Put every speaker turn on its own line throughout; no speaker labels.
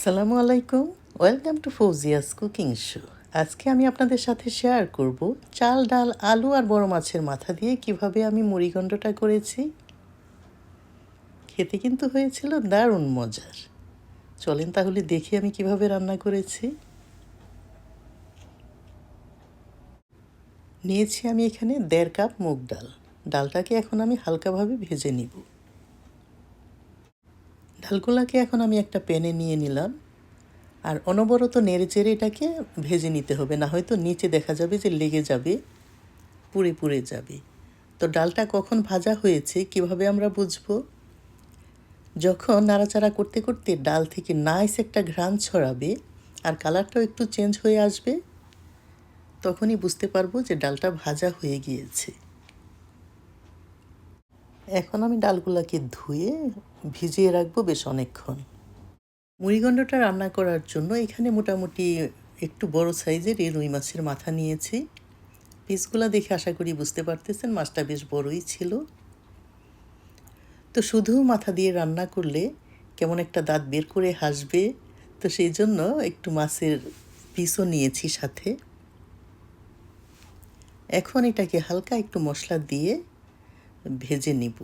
আসসালামু আলাইকুম। Welcome to Fauzia's cooking show আজকে আমি আপনাদের সাথে শেয়ার করব চাল, ডাল, আলু আর বড় মাছের মাথা দিয়ে কীভাবে আমি মুড়িগণ্ডটা করেছি। খেতে কিন্তু হয়েছিল দারুণ মজার। চলেন তাহলে দেখি আমি কীভাবে রান্না করেছি। নিয়েছি আমি এখানে দেড় কাপ মুগ ডাল। ডালটাকে এখন আমি হালকাভাবে ভেজে নিব। ডালগুলাকে এখন আমি একটা প্যানে নিয়ে নিলাম। আর অনবরত নেড়ে চেড়ে এটাকে ভেজে নিতে হবে, না হয়তো নিচে দেখা যাবে যে লেগে যাবে, পুড়ে পুড়ে যাবে। তো ডালটা কখন ভাজা হয়েছে কীভাবে আমরা বুঝব? যখন নাড়াচাড়া করতে করতে ডাল থেকে নাইস একটা ঘ্রাণ ছড়াবে আর কালারটাও একটু চেঞ্জ হয়ে আসবে, তখনই বুঝতে পারব যে ডালটা ভাজা হয়ে গিয়েছে। এখন আমি ডালগুলাকে ধুয়ে ভিজিয়ে রাখব বেশ অনেকক্ষণ। মুড়িগণ্ডটা রান্না করার জন্য এখানে মোটামুটি একটু বড় সাইজের এই রুই মাছের মাথা নিয়েছি। পিসগুলা দেখে আশা করি বুঝতে পারতেছেন, মাছটা বেশ বড়ই ছিল। তো শুধু মাথা দিয়ে রান্না করলে কেমন একটা দাঁত বের করে হাসবে, তো সেই জন্য একটু মাছের পিসও নিয়েছি সাথে। এখন এটাকে হালকা একটু মশলা দিয়ে ভেজে নিব।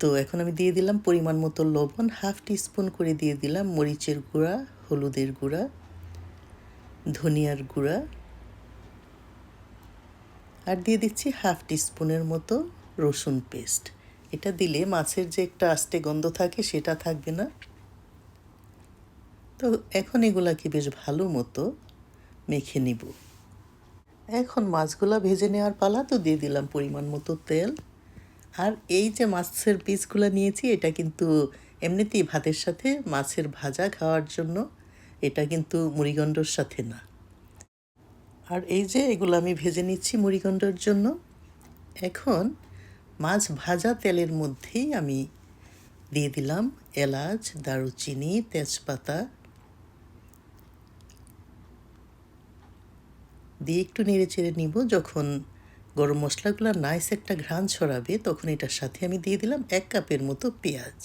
তো এখন আমি দিয়ে দিলাম পরিমাণ মতো লবণ, হাফ টিস্পুন করে দিয়ে দিলাম মরিচের গুঁড়া, হলুদের গুঁড়া, ধনিয়ার গুঁড়া। আর দিয়ে দিচ্ছি হাফ টিস্পুনের মতো রসুন পেস্ট। এটা দিলে মাছের যে একটা আস্তে গন্ধ থাকে সেটা থাকবে না। তো এখন এগুলাকে বেশ ভালো মতো মেখে নিব। এখন মাছগুলা ভেজে নেওয়ার পালা তো দিয়ে দিলাম পরিমাণ মতো তেল। আর এই যে মাছের পিসগুলো নিয়েছি, এটা কিন্তু এমনিতেই ভাতের সাথে মাছের ভাজা খাওয়ার জন্য, এটা কিন্তু মুড়িগণ্ডর সাথে না। আর এই যে এগুলো আমি ভেজে নিচ্ছি মুড়িগণ্ডর জন্য। এখন মাছ ভাজা তেলের মধ্যেই আমি দিয়ে দিলাম এলাচ, দারুচিনি, তেজপাতা। দিয়ে একটু নেড়ে চেড়ে নিব যখন গরম মশলাগুলো নাইস একটা ঘ্রাণ ছড়াবে, তখন এটার সাথে আমি দিয়ে দিলাম এক কাপের মতো পেঁয়াজ।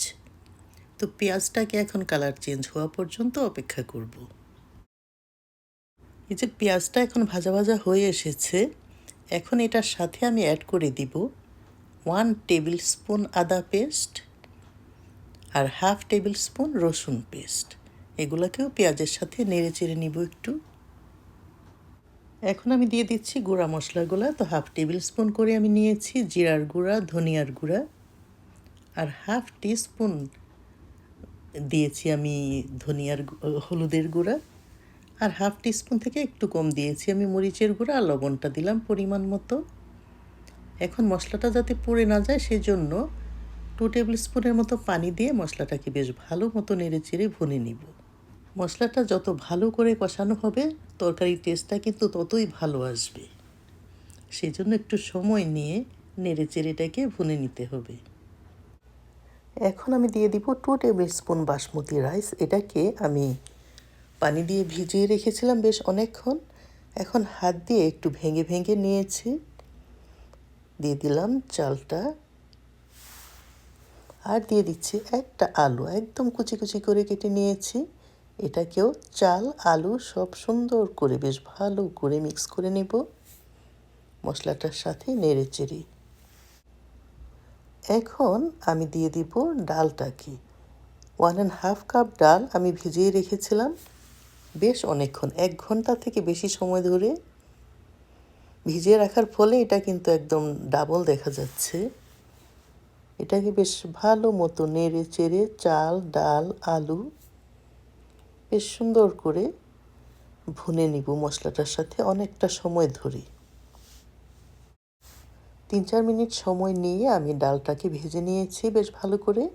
তো পেঁয়াজটাকে এখন কালার চেঞ্জ হওয়া পর্যন্ত অপেক্ষা করব। এই যে পেঁয়াজটা এখন ভাজা ভাজা হয়ে এসেছে, এখন এটার সাথে আমি অ্যাড করে দিব ওয়ান টেবিল স্পুন আদা পেস্ট আর হাফ টেবিল স্পুন রসুন পেস্ট এগুলোকেও পেঁয়াজের সাথে নেড়ে চেড়ে নিব একটু। এখন আমি দিয়ে দিচ্ছি গুঁড়া মশলাগুলো। তো হাফ টেবিল স্পুন করে আমি নিয়েছি জিরার গুঁড়া, ধনিয়ার গুঁড়া। আর হাফ স্পুন দিয়েছি আমি ধনিয়ার হলুদের গুঁড়া। আর হাফ স্পুন থেকে একটু কম দিয়েছি আমি মরিচের গুঁড়া আর লবণটা দিলাম পরিমাণ মতো। এখন মশলাটা যাতে পুড়ে না যায় সেই জন্য টু টেবিল স্পুনের মতো পানি দিয়ে মশলাটাকে বেশ ভালো মতো নেড়ে চেড়ে ভুনে নিব। মশলাটা যত ভালো করে কষানো হবে, তরকারির টেস্টটা কিন্তু ততই ভালো আসবে। সেই জন্য একটু সময় নিয়ে নেড়ে চেড়েটাকে ভুনে নিতে হবে। এখন আমি দিয়ে দিব two tablespoon basmati rice এটাকে আমি পানি দিয়ে ভিজিয়ে রেখেছিলাম বেশ অনেকক্ষণ। এখন হাত দিয়ে একটু ভেঙে ভেঙে নিয়েছি। দিয়ে দিলাম চালটা। আর দিয়ে দিচ্ছি একটা আলু, একদম কুচি কুচি করে কেটে নিয়েছি। এটাকেও চাল, আলু সব সুন্দর করে বেশ ভালো করে মিক্স করে নেব। মশলাটার সাথে নেড়ে চেড়ে। এখন আমি দিয়ে দিব ডালটাকে। ওয়ান অ্যান্ড হাফ কাপ ডাল আমি ভিজিয়ে রেখেছিলাম। বেশ অনেকক্ষণ, এক ঘণ্টা থেকে বেশি সময় ধরে। ভিজিয়ে রাখার ফলে এটা কিন্তু একদম ডাবল দেখা যাচ্ছে। এটাকে বেশ ভালো মতো নেড়ে চেড়ে চাল, ডাল, আলু বেশ সুন্দর করে ভুনে নিব মশলাটার সাথে অনেকটা সময় ধরে তিন চার মিনিট সময় নিয়ে আমি ডালটাকে ভেজে নিয়েছি বেশ ভালো করে।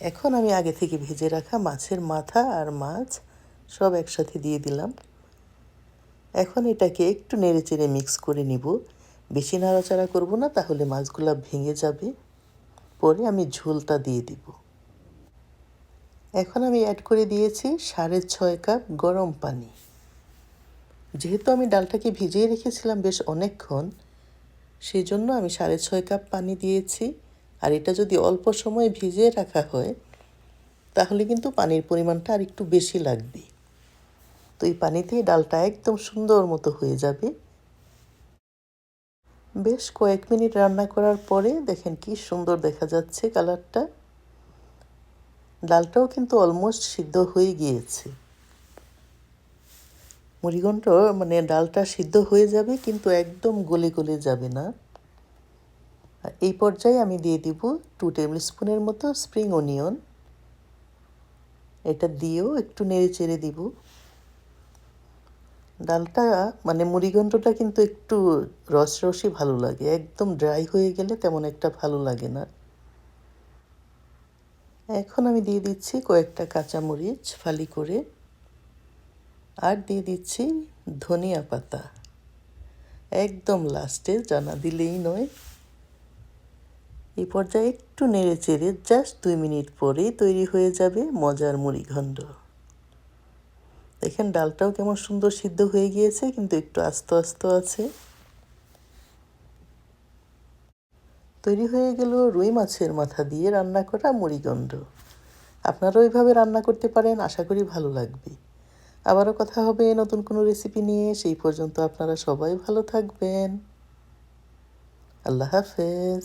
এখন আমি আগে থেকে ভেজে রাখা মাছের মাথা আর মাছ সব একসাথে দিয়ে দিলাম। এখন এটাকে একটু নেড়ে চেড়ে মিক্স করে নিব। বেশি নাড়াচাড়া করব না, তাহলে মাছগুলো ভেঙে যাবে। পরে আমি ঝোলটা দিয়ে দিব। এখন আমি অ্যাড করে দিয়েছি সাড়ে ছয় কাপ গরম পানি। যেহেতু আমি ডালটাকে ভিজিয়ে রেখেছিলাম বেশ অনেকক্ষণ সেই জন্য আমি সাড়ে ছয় কাপ পানি দিয়েছি। আর এটা যদি অল্প সময় ভিজিয়ে রাখা হয়, তাহলে কিন্তু পানির পরিমাণটা আর একটু বেশি লাগবে। তো এই পানিতেই ডালটা একদম সুন্দর মতো হয়ে যাবে। বেশ কয়েক মিনিট রান্না করার পরে দেখেন কি সুন্দর দেখা যাচ্ছে কালারটা। ডালটাও কিন্তু অলমোস্ট সিদ্ধ হয়ে গিয়েছে। মুড়িঘণ্ট মানে ডালটা সিদ্ধ হয়ে যাবে কিন্তু একদম গলে গলে যাবে না। এই পর্যায়ে আমি দিয়ে দিব টু টেবিল স্পুনের মতো স্প্রিং অনিয়ন এটা দিয়েও একটু নেড়ে চেড়ে দিব। ডালটা মানে মুড়িঘণ্টটা কিন্তু একটু রস রসই ভালো লাগে। একদম ড্রাই হয়ে গেলে তেমন একটা ভালো লাগে না। এখন আমি দিয়ে দিচ্ছি কয়েকটা কাঁচামরিচ ফালি করে। আর দিয়ে দিচ্ছি ধনিয়া পাতা। একদম লাস্টে জানা দিলেই নয়। এই পর্যায়ে একটু নেড়ে চেড়ে জাস্ট দুই মিনিট পরেই তৈরি হয়ে যাবে মজার মুড়িঘণ্ড দেখেন ডালটাও কেমন সুন্দর সিদ্ধ হয়ে গিয়েছে, কিন্তু একটু আস্ত আস্ত আছে। তৈরি হয়ে গেল রুই মাছের মাথা দিয়ে রান্না করা মুড়িগণ্ড আপনারা ওইভাবে রান্না করতে পারেন, আশা করি ভালো লাগবে। আবারও কথা হবে নতুন কোনো রেসিপি নিয়ে, সেই পর্যন্ত আপনারা সবাই ভালো থাকবেন। আল্লাহ হাফেজ।